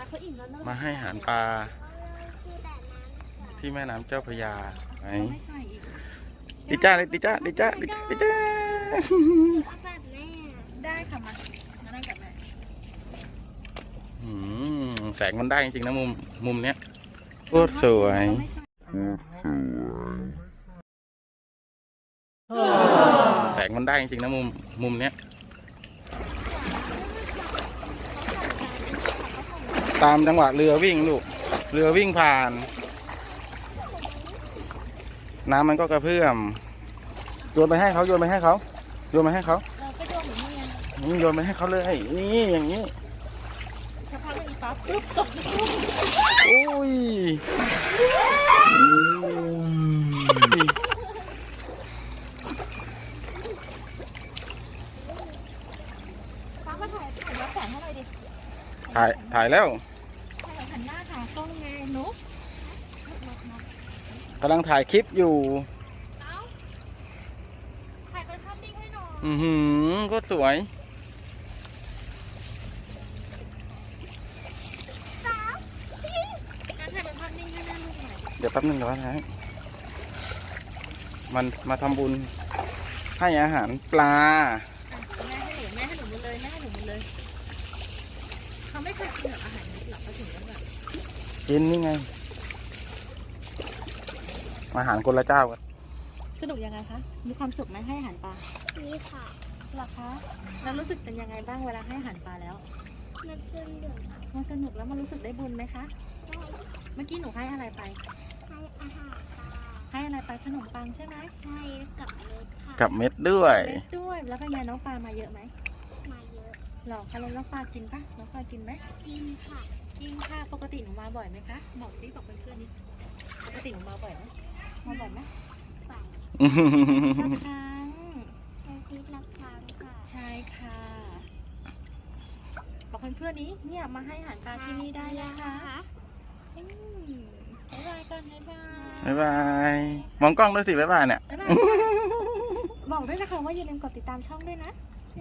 ปลาเขาอิ่มแล้วเนอะมาให้อาหารปลาคือแต่น้ำที่แม่น้ำเจ้าพระยาไหนเขาไม่ใส่อีกดิจ้าเลยดิจ้าดิจ้าดิจ้าดิจ้าเอาแบบแม่ได้ค่ะมามานั่งกับแม่อืมแสงมันได้จริงๆนะมุมมุมเนี้ยโคตรสวยเขาไม่ใส่แสงมันได้จริงๆนะมุมมุมเนี้ย ตามจังหวะเรือวิ่งลูก เรือวิ่งผ่าน น้ำมันก็กระเพื่อม โยนไปให้เขาโยนไปให้เขาโยนไปให้เขาเราก็โยนเหมือนนี่ไงนี่โยนไปให้เขาเลยนี่อย่างนี้ถ้าพาลูกอีปั๊บปุ๊บตกปุ๊บโอ้ยปั๊บมาถ่ายถ่ายแล้วแสงเท่าไหร่ดิถ่ายถ่ายแล้ว ถ่ายหันหน้าหา กล้องไงหนุกำลังถ่ายคลิปอยู่ เอ้าถ่ายเป็นภาพนิ่งให้หน่อยอือหือก็สวย การถ่ายเป็นภาพนิ่งให้แม่ลูกหน่อยเดี๋ยวแป๊บนึงเดี๋ยวนะมันมาทำบุญให้อาหารปลาแม่ให้หนูแม่ให้หนูหมดเลยแม่ให้หนูหมดเลยเขาไม่เคยกินแบบอาหารนี้หรอกเขาถึงแล้วแบบ กินนี่ไง อาหารคนละเจ้ากันสนุกยังไงคะ มีความสุขไหมให้อาหารปลานี่ค่ะหรอคะแล้วรู้สึกเป็นยังไงบ้างเวลาให้อาหารปลาแล้ว มันเป็นเดือดมันสนุกแล้วมันรู้สึกได้บุญไหมคะได้เมื่อกี้หนูให้อะไรไป ให้อาหารปลา ให้อะไรไปขนมปังใช่ไหมให้กับเล็กค่ะ กับเม็ดด้วยเล็กด้วย แล้วเป็นไงน้องปลามาเยอะไหม มาเยอะหรอคะแล้วน้องปลากินปะน้องปลากินไหมกินค่ะ กินค่ะ ปกติหนูมาบ่อยไหมคะ บอกดิบอกเพื่อนๆดิดปกติหนูมาบ่อยไหมมาบ่อยไหมฝันสักครั้งอาทิตย์ละครั้งค่ะ ใช่ค่ะ บอกเพื่อนๆนี้เนี่ยมาให้อาหารปลาที่นี่ได้นะคะอืมบ๊ายบายกันบ๊ายบาย บ๊ายบาย มองกล้องด้วยสิบ๊ายบายเนี่ย บ๊ายบายบอกด้วยนะคะว่าอย่าลืมกดติดตามช่องด้วยนะก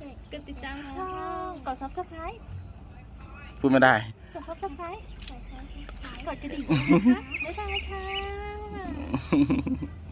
เด็กกดติดตามช่อง กด subscribe พูดไม่ได้ กด subscribe ใส่ข้าวที่ขายกดกระดิ่งนะคะบ๊ายบายค่ะ